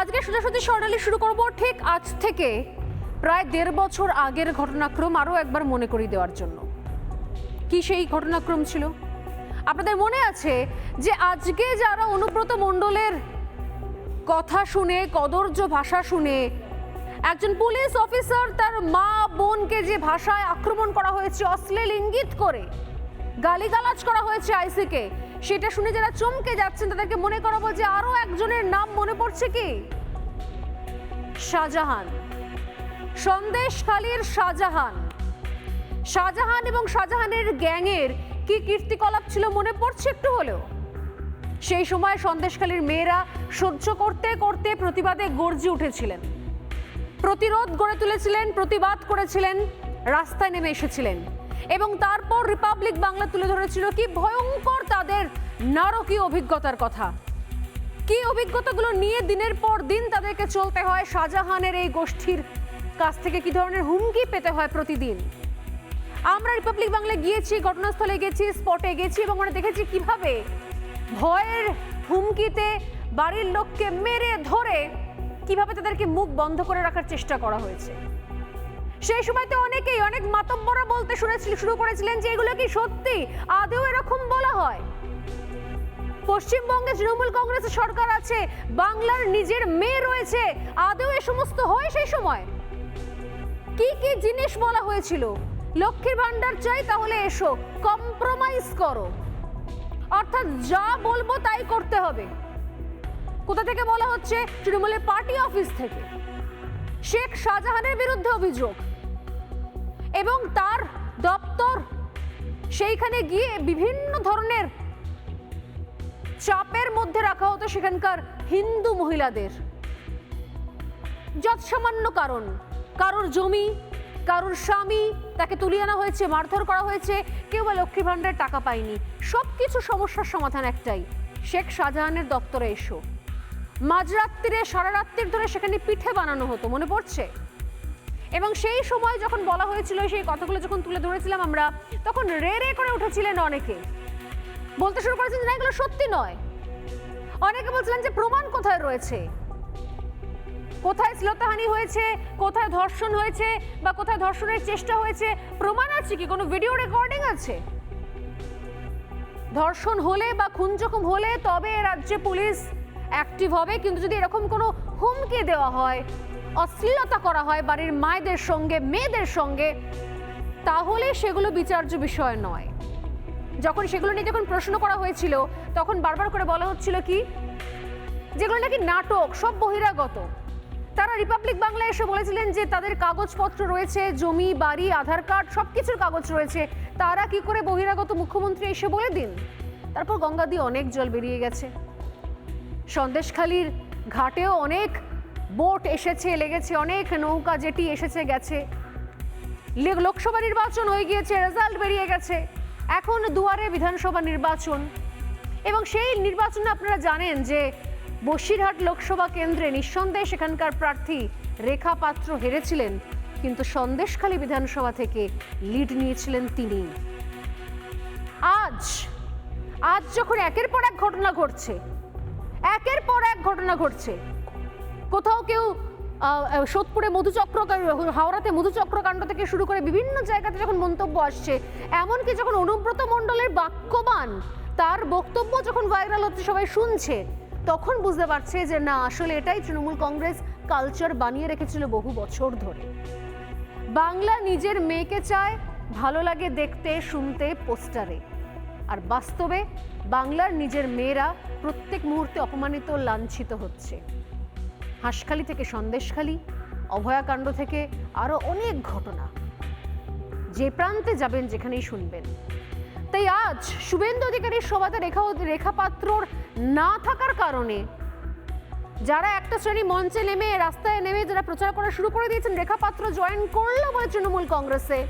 আজকে সোজাসুজি স্বর্ণালী শুরু করব ঠিক আজ থেকে। প্রায় দেড় বছর আগের ঘটনাক্রম আরও একবার মনে করিয়ে দেওয়ার জন্য। কি সেই ঘটনাক্রম ছিল? আপনাদের মনে আছে যে আজকে যারা অনুব্রত মণ্ডলের কথা শুনে কদর্য ভাষা শুনে, একজন পুলিশ অফিসার তার মা বোনকে যে ভাষায় আক্রমণ করা হয়েছে, অশ্লীল ইঙ্গিত করে গালিগালাজ করা হয়েছে আইসিকে সেটা শুনে যারা চমকে যাচ্ছেন, তাদেরকে মনে করাবো যে আরও একজনের নাম মনে পড়ছে কি? শাহজাহান। সন্দেশখালীর শাহজাহান। শাহজাহান এবং শাহজাহানের গ্যাংয়ের কি কীর্তিকলাপ ছিল মনে পড়ছে একটু হলেও? সেই সময় সন্দেশখালীর মেয়েরা সহ্য করতে করতে প্রতিবাদে গর্জে উঠেছিলেন। প্রতিরোধ গড়ে তুলেছিলেন, প্রতিবাদ করেছিলেন, রাস্তায় নেমে এসেছিলেন। এবং তারপর রিপাবলিক বাংলা তুলে ধরেছিল কি ভয়ঙ্কর তাদের নারকীয় অভিজ্ঞতার কথা। কি অভিজ্ঞতাগুলো নিয়ে দিনের পর দিন তাদেরকে চলতে হয়? শাহজাহানের এই গোষ্ঠীর কাছ থেকে কি ধরনের হুমকি পেতে হয় প্রতিদিন? আমরা রিপাবলিক বাংলা গিয়েছি, ঘটনাস্থলে গেছি স্পটে গেছি এবং আমরা দেখেছি কীভাবে ভয়ের হুমকিতে বাড়ির লোককে মেরে ধরে কীভাবে তাদেরকে মুখ বন্ধ করে রাখার চেষ্টা করা হয়েছে। সেই সময় তো অনেকেই, অনেক মাতব্বরা বলতে শুনেছিল শুরু করেছিলেন যে এগুলো কি সত্যি? আদেও এরকম বলা হয়। পশ্চিমবঙ্গে তৃণমূল কংগ্রেসের সরকার আছে, বাংলার নিজের মেয়ে রয়েছে, আদেও এ সমস্ত হয় সেই সময়? কি কি জিনিস বলা হয়েছিল? লক্ষ্মীর ভান্ডার চাই, তাহলে এসো কম্প্রোমাইজ করো। অর্থাৎ যা বলব তাই করতে হবে। কোথা থেকে বলা হচ্ছে? তৃণমূলের পার্টি অফিস থেকে। শেখ শাহজাহানের বিরুদ্ধে অভিযোগ। এবং তার দপ্তর সেইখানে গিয়ে বিভিন্ন ধরনের চাপের মধ্যে রাখা হতো সেখানকার হিন্দু মহিলাদের। যৎসামান্য কারণ। কারোর জমি, কারোর স্বামী, তাকে তুলিয়ে আনা হয়েছে, মারধর করা হয়েছে, কেউ বা লক্ষ্মী ভাণ্ডার টাকা পায়নি। সব কিছু সমস্যার সমাধান একটাই, শেখ শাহজাহানের দপ্তরে এসো। মাঝরাত্রিরে সারা রাত্রির ধরে সেখানে পিঠে বানানো হতো, মনে পড়ছে? এবং সেই সময় যখন বলা হয়েছিল, সেই কথাগুলো যখন তুলে ধরেছিলাম আমরা, তখন রে রে করে উঠেছিলেন অনেকে। বলতে শুরু করেছেন যে না, এগুলো সত্যি নয়। অনেকে বলছিলেন যে প্রমাণ কোথায় রয়েছে? কোথায় শ্লীলতাহানি হয়েছে? কোথায় ধর্ষণ হয়েছে? বা কোথায় ধর্ষণের চেষ্টা হয়েছে? প্রমাণ আছে কি? কোনো ভিডিও রেকর্ডিং আছে? ধর্ষণ হলে বা খুন যখন হলে তবে রাজ্যে পুলিশ অ্যাক্টিভ হবে, কিন্তু যদি এরকম কোনো হুমকি দেওয়া হয় অশ্লীলতা করা হয় বাড়ির মায়েদের সঙ্গে, মেয়েদের সঙ্গে, তাহলে সেগুলো বিচার্য বিষয় নয়। যখন সেগুলো নিয়ে যখন প্রশ্ন করা হয়েছিল, তখন বারবার করে বলা হচ্ছিল কি, যেগুলো নাকি নাটক, সব বহিরাগত। তারা রিপাবলিক বাংলা এসে বলেছিলেন যে তাদের কাগজপত্র রয়েছে, জমি, বাড়ি, আধার কার্ড সব কিছুর কাগজ রয়েছে। তারা কি করে বহিরাগত মুখ্যমন্ত্রী এসে বলে দিন? তারপর গঙ্গা দিয়ে অনেক জল বেরিয়ে গেছে। সন্দেশখালির ঘাটেও অনেক বোট এসেছে, লেগেছে অনেক, নৌকা জেটি এসেছে, গেছে। লোকসভা নির্বাচন হয়ে গিয়েছে রেজাল্ট বেরিয়ে গেছে। এখন দুয়ারে বিধানসভা নির্বাচন। এবং সেই নির্বাচনে আপনারা জানেন যে বসিরহাট লোকসভা কেন্দ্রে নিঃসন্দেহে সেখানকার প্রার্থী রেখা পাত্র হেরেছিলেন, কিন্তু সন্দেশখালী বিধানসভা থেকে লিড নিয়েছিলেন তিনি। আজ আজ যখন একের পর এক ঘটনা ঘটছে, একের পর এক ঘটনা ঘটছে কোথাও কেউ সোদপুরে মধুচক্র হাওড়াতে মধুচক্রকাণ্ড থেকে শুরু করে বিভিন্ন জায়গাতে যখন মন্তব্য আসছে, এমনকি যখন অনুব্রত মণ্ডলের বাক্যবান তার বক্তব্য যখন ভাইরাল হচ্ছে, সবাই শুনছে, তখন বুঝতে পারছে যে না, আসলে এটাই তৃণমূল কংগ্রেস কালচার বানিয়ে রেখেছিল বহু বছর ধরে। বাংলা নিজের মেয়েকে চায়, ভালো লাগে দেখতে, শুনতে, পোস্টারে। আর বাস্তবে বাংলার নিজের মেয়েরা প্রত্যেক মুহূর্তে অপমানিত, লাঞ্ছিত হচ্ছে। হাঁসখালি থেকে সন্দেশখালি, অভয়াকাণ্ড থেকে আরও অনেক ঘটনা। যে প্রান্তে যাবেন যেখানেই শুনবেন। তাই আজ শুভেন্দু অধিকারীর সভাতে রেখা রেখা পাত্রর না থাকার কারণে যারা একটা শ্রেণি মঞ্চে নেমে রাস্তায় নেমে যারা প্রচার করা শুরু করে দিয়েছেন রেখা পাত্র জয়েন করল বলে তৃণমূল কংগ্রেসে।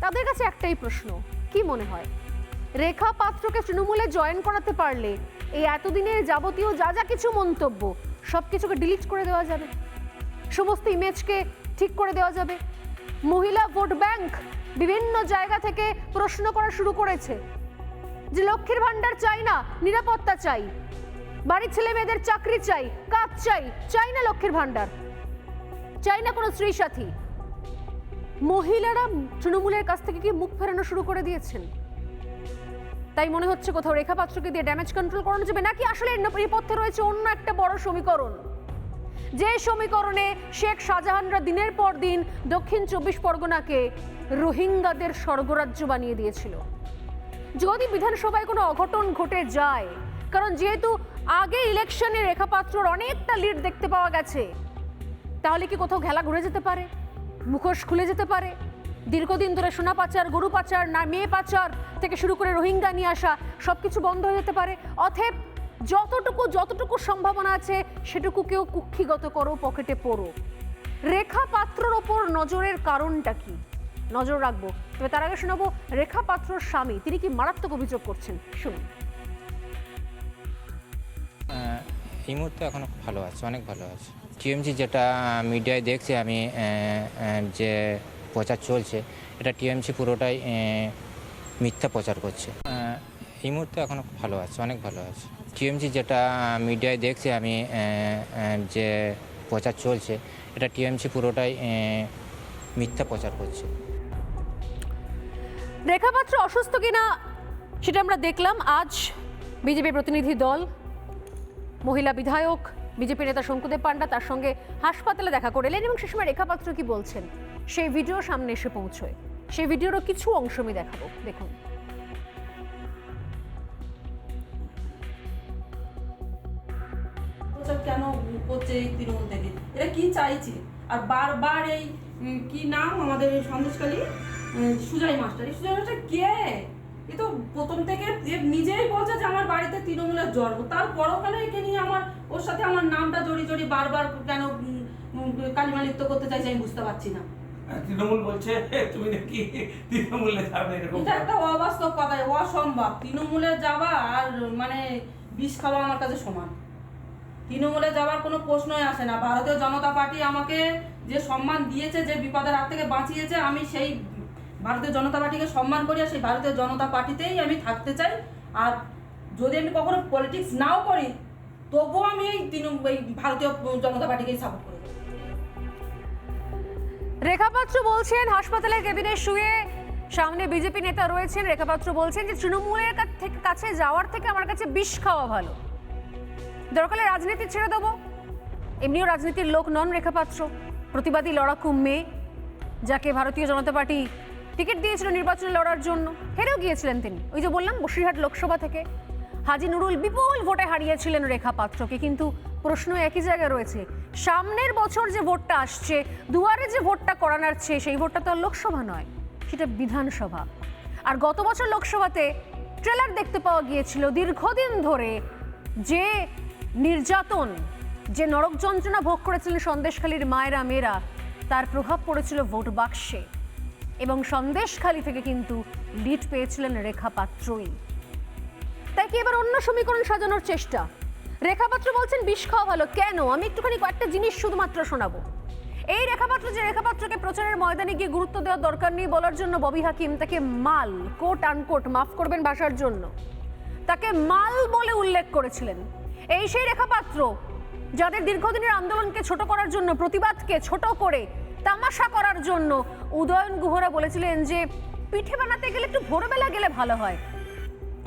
তাদের কাছে একটাই প্রশ্ন, কি মনে হয়? রেখা পাত্রকে তৃণমূলে জয়েন করাতে পারলে এই এতদিনের যাবতীয় যা যা কিছু মন্তব্য সব কিছুকে ডিলিট করে দেওয়া যাবে। সমস্ত ইমেজকে ঠিক করে দেওয়া যাবে। মহিলা ভোট ব্যাংক বিভিন্ন জায়গা থেকে প্রশ্ন করা শুরু করেছে যে লক্ষ্মীর ভান্ডার চাই না, নিরাপত্তা চাই। বাড়ির ছেলে মেয়েদের চাকরি চাই, কাজ চাই চাই না লক্ষ্মীর ভান্ডার চাই না কোনো স্ত্রী সাথী। মহিলারা তৃণমূলের কাছ থেকে কি মুখ ফেরানো শুরু করে দিয়েছেন? তাই মনে হচ্ছে কোথাও রেখা পাত্রকে দিয়ে ড্যামেজ কন্ট্রোল করানো যাবে, নাকি আসলে এর নেপথ্যে রয়েছে অন্য একটা বড় সমীকরণ? যে সমীকরণে শেখ শাহজাহানরা দিনের পর দিন দক্ষিণ চব্বিশ পরগনাকে রোহিঙ্গাদের স্বর্গরাজ্য বানিয়ে দিয়েছিল। যদি বিধানসভায় কোনো অঘটন ঘটে যায়, কারণ যেহেতু আগে ইলেকশনে রেখাপাত্রর অনেকটা লিড দেখতে পাওয়া গেছে, তাহলে কি কোথাও খেলা ঘুরে যেতে পারে? মুখোশ খুলে যেতে পারে? দীর্ঘদিন ধরে সোনা পাচার, গরু পাচার, না মেয়ে পাচার থেকে শুরু করে রোহিঙ্গা নিয়ে আসা সব কিছু বন্ধ হয়ে যেতে পারে। অথেব যতটুকু যতটুকু সম্ভাবনা আছে, সেটুকু কেউ কুক্ষিগত করো, পকেটে পড়ো। রেখা পাত্রর ওপর নজরের কারণটা কি? নজর রাখব। তবে তার আগে শোনাবো, রেখা পাত্রর স্বামী, তিনি কি মারাত্মক অভিযোগ করছেন? শুনুন। এই মুহূর্তে এখনও ভালো আছে, অনেক ভালো আছে। টিএমসি যেটা মিডিয়ায় দেখছি, আমি যে প্রচার চলছে, এটা টিএমসি পুরোটাই মিথ্যা প্রচার করছে। এই মুহূর্তে এখনও খুব ভালো আছে, অনেক ভালো আছে। টিএমসি যেটা মিডিয়ায় দেখছি আমি যে প্রচার চলছে, এটা টিএমসি পুরোটাই মিথ্যা প্রচার করছে। রেখা পাত্র অসুস্থ কিনা, সেটা আমরা দেখলাম। আজ বিজেপির প্রতিনিধি দল, মহিলা বিধায়ক বিজেপি নেতা শঙ্কুদেব পান্ডা তার সঙ্গে হাসপাতালে দেখা করে এলেন এবং সে সময় রেখা পাত্র কি বলছেন? সেই ভিডিও সামনে এসে পৌঁছয়। সেই ভিডিওরও কিছু অংশ আমি দেখাবো। দেখুন। কেন করছে এই তৃণমূল থেকে? এরা কি চাইছে? আর বারবার এই কি নাম আমাদের সন্দেশকালী সুজয় মাস্টার। এই সুজয় মাস্টার কে? এ তো প্রথম থেকে নিজেই বলছে যে আমার বাড়িতে তৃণমূলের জন্ম। তারপরও কেন একে নিয়ে আমার ওর সাথে আমার নামটা জড়িয়ে জড়িয়ে বারবার কেন উম, কালিমালিপ্ত করতে চাইছে আমি বুঝতে পারছি না। আর তৃণমূল বলছে তুমি নাকি তৃণমূলে যাবে এরকম এটা একটা অবাস্তব কথা অসম্ভব। তৃণমূলে যাওয়া আর মানে বিষ খাওয়া আমার কাছে সমান। তৃণমূলে যাওয়ার কোনো প্রশ্নই আসে না। ভারতীয় জনতা পার্টি আমাকে যে সম্মান দিয়েছে যে বিপদের হাত থেকে বাঁচিয়েছে আমি সেই ভারতীয় জনতা পার্টিকে সম্মান করি আর সেই ভারতীয় জনতা পার্টিতেই আমি থাকতে চাই। আর যদি আমি কখনো পলিটিক্স নাও করি, তবুও আমি এই তৃণমূল এই ভারতীয় জনতা পার্টিকেই সাপোর্ট করি রেখাপাত্র বলছেন, হাসপাতালের কেবিনে শুয়ে সামনে বিজেপি নেতা রয়েছেন। রেখাপাত্র বলছেন যে, তৃণমূলের কাছ যাওয়ার থেকে আমার কাছে বিষ খাওয়া ভালো। দরকারে রাজনীতি ছেড়ে দেবো। এমনিও রাজনীতির লোক নন রেখাপাত্র প্রতিবাদী লড়াকু মেয়ে, যাকে ভারতীয় জনতা পার্টি টিকিট দিয়েছিল নির্বাচনে লড়ার জন্য, হেরেও গিয়েছিলেন তিনি। ওই যে বললাম, বসিরহাট লোকসভা থেকে। হাজি নুরুল বিপুল ভোটে হারিয়েছিলেন রেখা পাত্রকে, কিন্তু প্রশ্ন একই জায়গায় রয়েছে। সামনের বছর যে ভোটটা আসছে, দুয়ারে যে ভোটটা করানোচ্ছে সেই ভোটটা তো আর লোকসভা নয়, সেটা বিধানসভা। আর গত বছর লোকসভাতে ট্রেলার দেখতে পাওয়া গিয়েছিল, দীর্ঘদিন ধরে যে নির্যাতন, যে নরক যন্ত্রণা ভোগ করেছিলেন সন্দেশখালীর মায়েরা, মেয়েরা, তার প্রভাব পড়েছিল ভোট বাক্সে। এবং সন্দেশখালী থেকে কিন্তু লিড পেয়েছিলেন রেখা পাত্রই। তাই কি এবার অন্য সমীকরণ সাজানোর চেষ্টা? রেখাপাত্র বলছেন বিষ খাওয়া ভালো। কেন? আমি একটুখানি কয়েকটা জিনিস শুধুমাত্র শোনাবো। এই রেখাপাত্র যে রেখাপাত্রকে প্রচারের ময়দানে গিয়ে গুরুত্ব দেওয়ার দরকার নেই বলার জন্য ববি হাকিম তাকে মাল, কোট, আনকোট মাফ করবেন ভাষার জন্য। তাকে মাল বলে উল্লেখ করেছিলেন। এই সেই রেখাপাত্র যাদের দীর্ঘদিনের আন্দোলনকে ছোট করার জন্য, প্রতিবাদকে ছোট করে তামাশা করার জন্য। উদয়ন গুহরা বলেছিলেন যে, পিঠে বানাতে গেলে একটু ভোরবেলা গেলে ভালো হয়।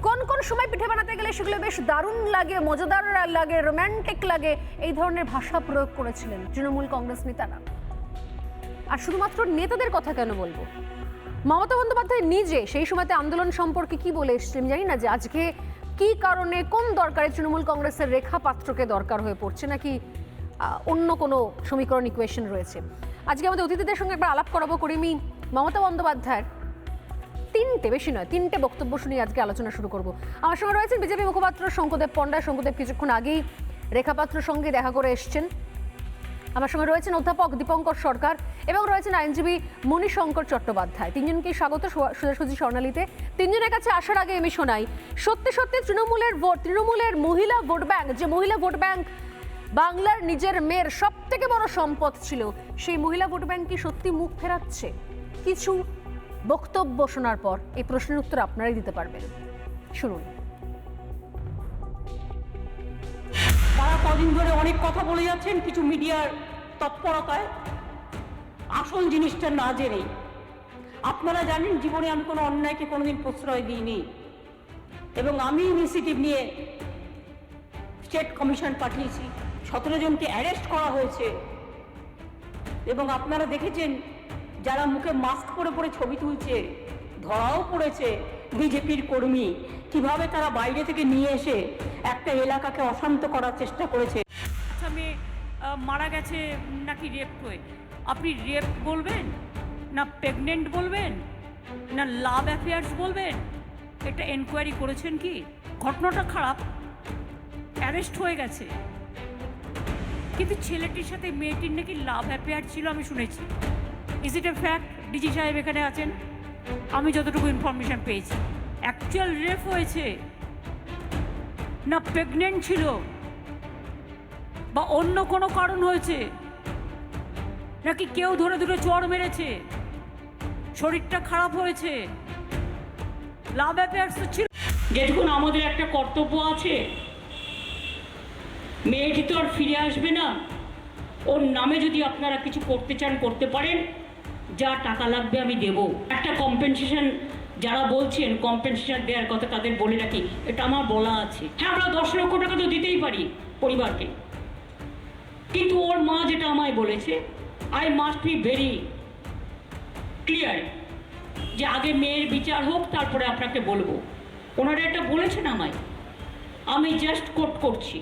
কোন কোন সময় পিঠে বানাতে গেলে সেগুলো বেশ দারুণ লাগে, মজাদার লাগে, রোম্যান্টিক লাগে, এই ধরনের ভাষা প্রয়োগ করেছিলেন তৃণমূল কংগ্রেস নেতারা আর শুধুমাত্র নেতাদের কথা কেন বলব? মমতা বন্দ্যোপাধ্যায় নিজে সেই সময়তে আন্দোলন সম্পর্কে কি বলে এসেছেন আমি জানি না যে, আজকে কি কারণে, কোন দরকারে তৃণমূল কংগ্রেসের রেখা পাত্রকে দরকার হয়ে পড়ছে নাকি অন্য কোনো সমীকরণ ইকুয়েশন রয়েছে। আজকে আমাদের অতিথিদের সঙ্গে একবার আলাপ করাবো করিমি মমতা বন্দ্যোপাধ্যায়ের তিনটে, বেশি নয়, তিনটে বক্তব্য শুনে আজকে আলোচনা শুরু করব। আমার সঙ্গে রয়েছেন বিজেপি মুখপাত্র শঙ্কদেব পণ্ডা। শঙ্কদেব কিছুক্ষণ আগেই রেখাপাত্রর সঙ্গে দেখা করে এসছেন। আমার সঙ্গে রয়েছেন অধ্যাপক দীপঙ্কর সরকার এবং রয়েছেন আইনজীবী মণিশঙ্কর চট্টোপাধ্যায়। তিনজনকে স্বাগত সোজাসুজি স্বর্ণালীতে। তিনজনের কাছে আসার আগে আমি শোনাই, সত্যি সত্যি তৃণমূলের ভোট তৃণমূলের মহিলা ভোট ব্যাংক যে মহিলা ভোট ব্যাংক বাংলার নিজের মেয়ের সব থেকে বড় সম্পদ ছিল, সেই মহিলা ভোট ব্যাংক কি সত্যি মুখ ফেরাচ্ছে? কিছু বক্তব্য শোনার পর এই প্রশ্নের উত্তর আপনারাই দিতে পারবেন। শুনুন। তারা কদিন ধরে অনেক কথা বলে যাচ্ছেন কিছু মিডিয়ার তৎপরতায়। আসল জিনিসটা না জেনে। আপনারা জানেন জীবনে আমি কোনো অন্যায়কে কোনোদিন প্রশ্রয় দিইনি। এবং আমি ইনিশিয়েটিভ নিয়ে স্টেট কমিশন পাঠিয়েছি। সতেরো জনকে অ্যারেস্ট করা হয়েছে। এবং আপনারা দেখেছেন, যারা মুখে মাস্ক পরে পরে ছবি তুলছে, ধরাও পড়েছে বিজেপির কর্মী। কীভাবে তারা বাইরে থেকে নিয়ে এসে একটা এলাকাকে অশান্ত করার চেষ্টা করেছে? মারা গেছে নাকি রেপ হয়ে। আপনি রেপ বলবেন? না প্রেগনেন্ট বলবেন? না লাভ অ্যাফেয়ার্স বলবেন? এটা এনকোয়ারি করেছেন কি? ঘটনাটা খারাপ। অ্যারেস্ট হয়ে গেছে। কিন্তু ছেলেটির সাথে মেয়েটির নাকি লাভ অ্যাফেয়ার ছিল আমি শুনেছি। Is it a fact DG সাহেব এখানে আছেন। আমি যতটুকু ইনফরমেশন পেয়েছি। অ্যাকচুয়াল রেপ হয়েছে। না প্রেগনেন্ট ছিল। বা অন্য কোনো কারণ হয়েছে। নাকি কেউ ধরে ধরে চড় মেরেছে। শরীরটা খারাপ হয়েছে। লাভ অ্যাফেয়ার্স ছিল। যেটুকুন আমাদের একটা কর্তব্য আছে। মেয়েটি তো আর ফিরে আসবে না। ওর নামে যদি আপনারা কিছু করতে চান, করতে পারেন। যা টাকা লাগবে আমি দেব। একটা কম্পেনসেশন যারা বলছেন কম্পেনসেশন দেওয়ার কথা তাদের বলে রাখি, এটা আমার বলা আছে। হ্যাঁ আমরা দশ লক্ষ টাকা তো দিতেই পারি পরিবারকে। কিন্তু ওর মা যেটা আমায় বলেছে I must be very clear যে আগে মেয়ের বিচার হোক, তারপরে আপনাকে বলব। ওনারা এটা বলেছেন আমায়। আমি জাস্ট কোট করছি।